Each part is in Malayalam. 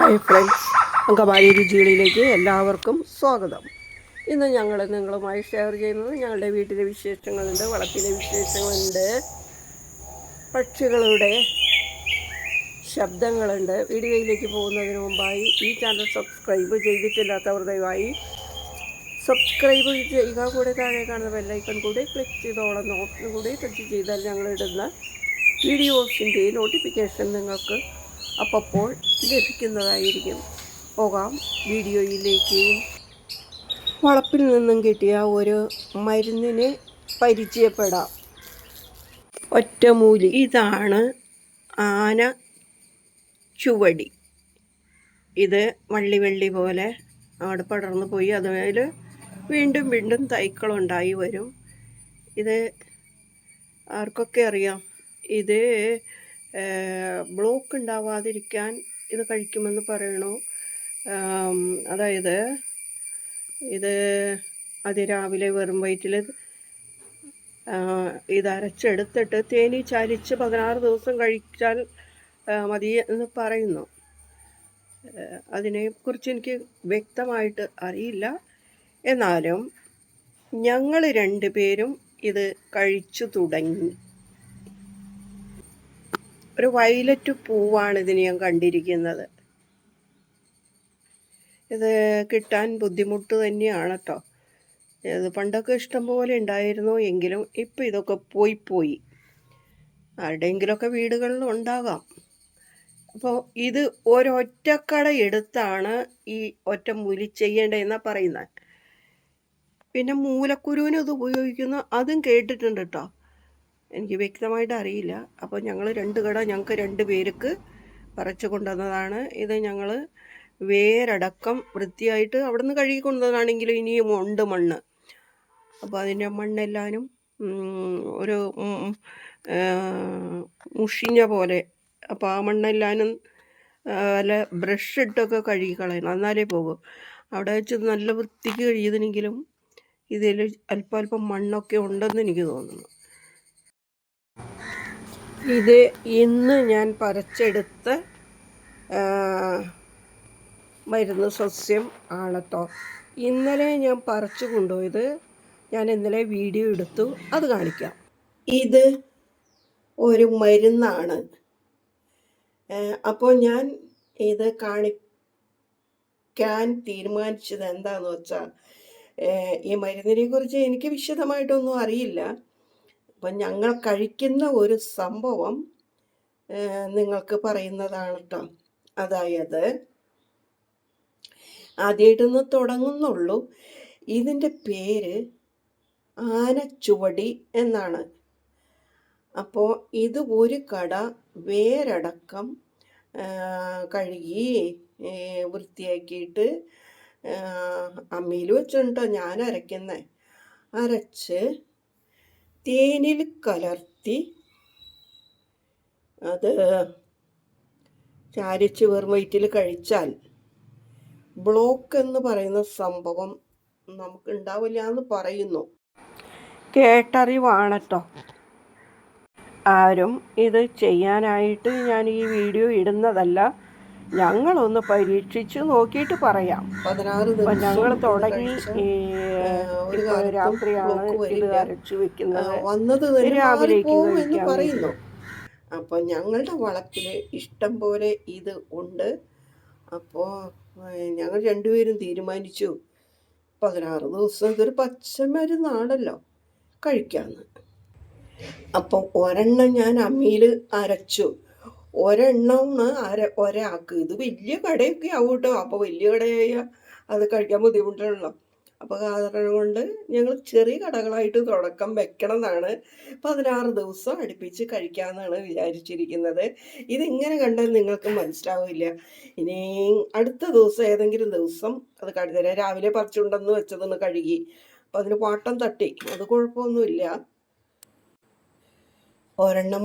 ഹായ് ഫ്രണ്ട്സ് അങ്കമാലി രുചികളിലേക്ക് എല്ലാവർക്കും സ്വാഗതം. ഇന്ന് ഞങ്ങൾ നിങ്ങളുമായി ഷെയർ ചെയ്യുന്നത് ഞങ്ങളുടെ വീട്ടിലെ വിശേഷങ്ങളുണ്ട് വളപ്പിലെ വിശേഷങ്ങളുണ്ട് പക്ഷികളുടെ ശബ്ദങ്ങളുണ്ട്. വീഡിയോയിലേക്ക് പോകുന്നതിന് മുമ്പായി ഈ ചാനൽ സബ്സ്ക്രൈബ് ചെയ്തിട്ടില്ലാത്തവർ ദയവായി സബ്സ്ക്രൈബ് ചെയ്യുക. കൂടെ താഴെ കാണുന്ന ബെല്ലൈക്കൺ കൂടി ക്ലിക്ക് ചെയ്തോളം. നോട്ടിന് കൂടി ക്ലിക്ക് ചെയ്താൽ ഞങ്ങളിടുന്ന വീഡിയോസിന്റെ നോട്ടിഫിക്കേഷൻ നിങ്ങൾക്ക് അപ്പോൾ ലഭിക്കുന്നതായിരിക്കും. പോകാം വീഡിയോയിലേക്ക്. വളപ്പിൽ നിന്നും കിട്ടിയ ഒരു മരുന്നിനെ പരിചയപ്പെടാം. ഒറ്റമൂലി ഇതാണ് ആന ചുവടി. ഇത് വള്ളി വള്ളി പോലെ അവിടെ പടർന്നു പോയി. അതുപോലെ വീണ്ടും വീണ്ടും തൈക്കളുണ്ടായി വരും. ഇത് ആർക്കൊക്കെ അറിയാം? ഇത് ബ്ലോക്ക് ഉണ്ടാവാതിരിക്കാൻ ഇത് കഴിക്കുമെന്ന് പറയണു. അതായത് ഇത് അതിരാവിലെ വെറും വയറ്റിൽ ഇത് അരച്ചെടുത്തിട്ട് തേനി ചാലിച്ച് പതിനാറ് ദിവസം കഴിച്ചാൽ മതി എന്ന് പറയുന്നു. അതിനെക്കുറിച്ച് എനിക്ക് വ്യക്തമായിട്ട് അറിയില്ല. എന്നാലും ഞങ്ങൾ രണ്ടുപേരും ഇത് കഴിച്ചു തുടങ്ങി. ഒരു വയലറ്റ് പൂവാണ് ഇതിന് ഞാൻ കണ്ടിരിക്കുന്നത്. ഇത് കിട്ടാൻ ബുദ്ധിമുട്ട് തന്നെയാണ് കേട്ടോ ഇത് പണ്ടൊക്കെ ഇഷ്ടം പോലെ ഉണ്ടായിരുന്നു എങ്കിലും ഇപ്പം ഇതൊക്കെ പോയി പോയി. ആരുടെയെങ്കിലുമൊക്കെ വീടുകളിൽ ഉണ്ടാകാം. അപ്പോൾ ഇത് ഒരൊറ്റക്കട എടുത്താണ് ഈ ഒറ്റ മൂലി ചെയ്യേണ്ടതെന്നാണ് പറയുന്നത്. പിന്നെ മൂലക്കുരുവിന് ഇത് ഉപയോഗിക്കുന്ന അതും കേട്ടിട്ടുണ്ട് കേട്ടോ എനിക്ക് വ്യക്തമായിട്ട് അറിയില്ല. അപ്പോൾ ഞങ്ങൾ രണ്ട് കട ഞങ്ങൾക്ക് രണ്ട് പേർക്ക് പറിച്ചു കൊണ്ടുവന്നതാണ്. ഇത് ഞങ്ങൾ വേരടക്കം വൃത്തിയായിട്ട് അവിടെ നിന്ന് കഴുകി ഇനിയും ഉണ്ട് മണ്ണ്. അപ്പോൾ അതിന്റെ മണ്ണെല്ലാനും ഒരു മുഷിഞ്ഞ പോലെ. അപ്പോൾ ആ മണ്ണെല്ലാനും വല്ല ബ്രഷ് ഇട്ടൊക്കെ കഴുകി എന്നാലേ പോകും. അവിടെ വെച്ച് നല്ല വൃത്തിക്ക് കഴിയുന്നെങ്കിലും ഇതിൽ അല്പം അല്പം മണ്ണൊക്കെ ഉണ്ടെന്ന് എനിക്ക് തോന്നുന്നു. ഇത് ഇന്ന് ഞാൻ പറിച്ചെടുത്ത മരുന്ന് സസ്യം ആണത്തോ ഇന്നലെ ഞാൻ പറിച്ചു കൊണ്ടുപോയത് ഞാൻ ഇന്നലെ വീഡിയോ എടുത്തു അത് കാണിക്കാം. ഇത് ഒരു മരുന്നാണ്. അപ്പോൾ ഞാൻ ഇത് കാണിക്കാൻ തീരുമാനിച്ചത് എന്താണെന്ന് വെച്ചാൽ ഈ മരുന്നിനെ കുറിച്ച് എനിക്ക് വിശദമായിട്ടൊന്നും അറിയില്ല. അപ്പം ഞങ്ങൾ കഴിക്കുന്ന ഒരു സംഭവം നിങ്ങൾക്ക് പറയുന്നതാണ് കേട്ടോ അതായത് ആദ്യമായിട്ടൊന്ന് തുടങ്ങുന്നുള്ളൂ. ഇതിന്റെ പേര് ആനച്ചുവടി എന്നാണ്. അപ്പോൾ ഇത് ഒരു കട വേരടക്കം കഴുകി വൃത്തിയാക്കിയിട്ട് അമ്മിയിൽ വെച്ചിട്ടോ ഞാൻ അരയ്ക്കുന്നത് അരച്ച് തേനിൽ കലർത്തി അത് ചാരിച്ച് വെറും വയറ്റിൽ കഴിച്ചാൽ ബ്ലോക്ക് എന്ന് പറയുന്ന സംഭവം നമുക്ക് ഉണ്ടാവില്ല എന്ന് പറയുന്നു. കേട്ടറിവാണ് കേട്ടോ ആരും ഇത് ചെയ്യാനായിട്ട് ഞാൻ ഈ വീഡിയോ ഇടുന്നതല്ല. ഞങ്ങളൊന്ന് പരീക്ഷിച്ച് നോക്കിയിട്ട് പറയാം. അപ്പം ഞങ്ങൾ തുടങ്ങി രാത്രിയാണ് ഇത് അരച്ചു വെക്കുന്നത്. രാവിലേക്ക് പറയുന്നു. അപ്പൊ ഞങ്ങളുടെ വളപ്പിൽ ഇഷ്ടം പോലെ ഇത് ഉണ്ട്. അപ്പോൾ ഞങ്ങൾ രണ്ടുപേരും തീരുമാനിച്ചു പതിനാറ് ദിവസം ഇതൊരു പച്ചമരുന്നാണല്ലോ കഴിക്കാന്ന് അപ്പം ഒരെണ്ണം ഞാൻ അമ്മിയിൽ അരച്ചു. ഒരെണ്ണമാണ്. അര ഒരാൾക്ക് ഇത് വലിയ കടയൊക്കെ ആവും കേട്ടോ അപ്പോൾ വലിയ കടയായ അത് കഴിക്കാൻ ബുദ്ധിമുട്ടാണല്ലോ. അപ്പോൾ കാരണം കൊണ്ട് ഞങ്ങൾ ചെറിയ കടകളായിട്ട് തുടക്കം വെക്കണം എന്നാണ് പതിനാറ് ദിവസം അടുപ്പിച്ച് കഴിക്കാമെന്നാണ് വിചാരിച്ചിരിക്കുന്നത്. ഇതിങ്ങനെ കണ്ടാൽ നിങ്ങൾക്ക് മനസ്സിലാവില്ല. ഇനി അടുത്ത ദിവസം ഏതെങ്കിലും ദിവസം അത് കഴിഞ്ഞ രാവിലെ പറിച്ചുണ്ടെന്ന് വെച്ചതൊന്ന് കഴുകി. അപ്പം അതിന് പാട്ടം തട്ടി. അത് കുഴപ്പമൊന്നുമില്ല. ഒരെണ്ണം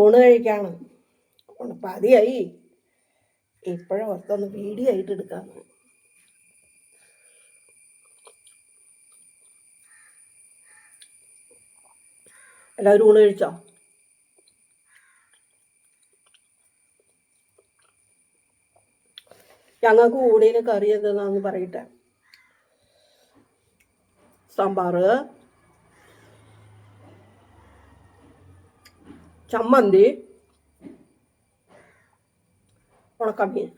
ഊണ് കഴിക്കാണ്. പതിയായി. ഇപ്പോഴും ഓർത്തൊന്ന് വീഡിയോ ആയിട്ട് എല്ലാവരും ഊണ് കഴിച്ചോ? ഞങ്ങൾക്ക് ഊണിന് കറി എന്താണെന്ന് പറയട്ടെ? സാമ്പാർ ചമ്മന്തി. ഉണക്കമീൻ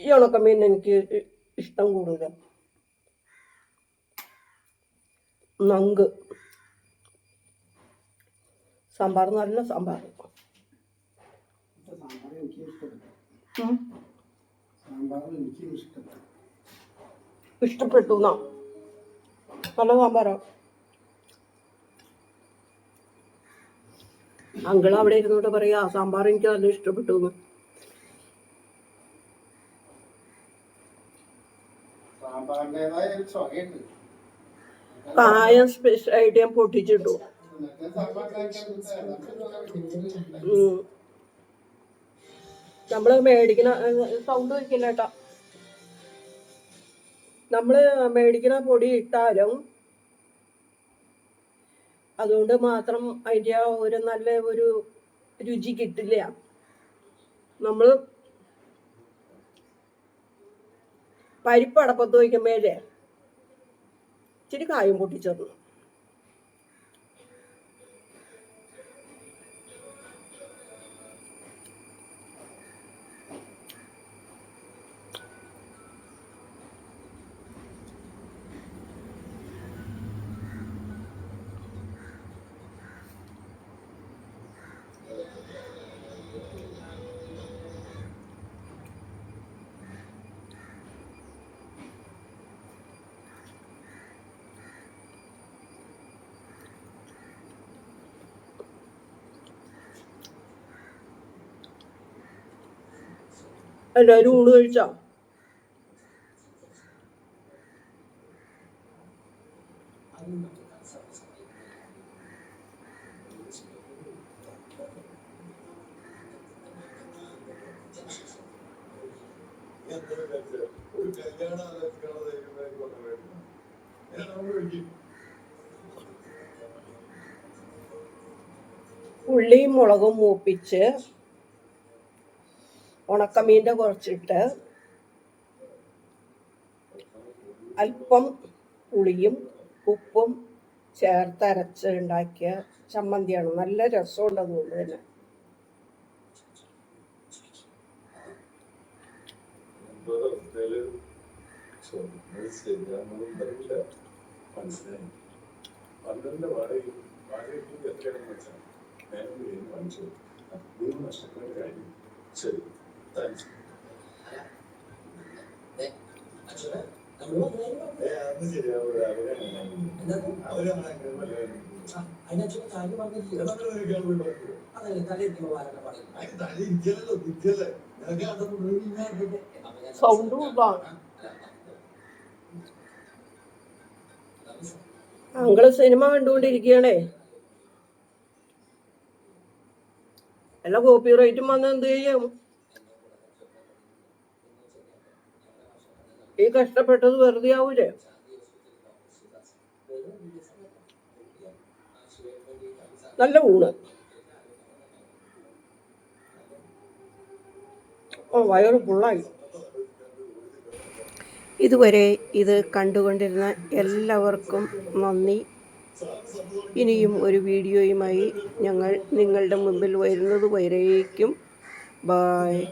ഈ ഉണക്കമീൻ എനിക്ക് ഇഷ്ടം കൂടുതൽ. നങ്ക്. സാമ്പാർ നല്ല സാമ്പാർ. ഇഷ്ടപ്പെട്ടു എന്നാ? നല്ല സാമ്പാറാ അങ്കിൾ അവിടെ ഇരുന്നോട്ട് പറയാ സാമ്പാർ എനിക്ക് നല്ല ഇഷ്ടപ്പെട്ടു എന്ന് സ്പെഷ്യൽ ആയിട്ട് ചൊകയുണ്ട് കായം സ്പെഷ്യലായിട്ട് ഞാൻ പൊട്ടിച്ചിട്ടു. നമ്മൾ മേടിക്കുന്ന സൗണ്ട് വയ്ക്കില്ല കേട്ടോ. നമ്മൾ മേടിക്കുന്ന പൊടി ഇട്ടാലും അതുകൊണ്ട് മാത്രം അതിന്റെ ഒരു നല്ല ഒരു രുചി കിട്ടില്ല. നമ്മൾ പരിപ്പ് അടപ്പത്ത് വയ്ക്കുമ്പോഴേ ഇച്ചിരി കായും പൊട്ടിച്ചേർന്നു എല്ലാവരും ഊണ് കഴിച്ചാ? ഉള്ളിയും മുളകും മൂപ്പിച്ച് ഉണക്കമീന്റെ കുറച്ചിട്ട് അല്പം പുളിയും ഉപ്പും ചേർത്ത് അരച്ച് ഉണ്ടാക്കിയ ചമ്മന്തിയാണ്. നല്ല രസമുണ്ട് അതുകൊണ്ട് തന്നെ. അവസ്ഥയിൽ സ്വന്തം ശരിയാണെന്നും പറയില്ല മനസ്സിലായി പന്ത്രണ്ട് ശരി സൗണ്ട് അങ്കിൾ സിനിമ കണ്ടുകൊണ്ടിരിക്കുകയാണേ. എല്ലാ കോപ്പി റൈറ്റും വന്ന് എന്ത് ചെയ്യും? ഈ കഷ്ടപ്പെട്ടത് വെറുതെ ആവൂലേ? നല്ല ഊണ്. ഓ വയറ് ഫുള്ളായി ഇതുവരെ ഇത് കണ്ടുകൊണ്ടിരുന്ന എല്ലാവർക്കും നന്ദി. ഇനിയും ഒരു വീഡിയോയുമായി ഞങ്ങൾ നിങ്ങളുടെ മുമ്പിൽ വരുന്നത് വരേക്കും. ബായ്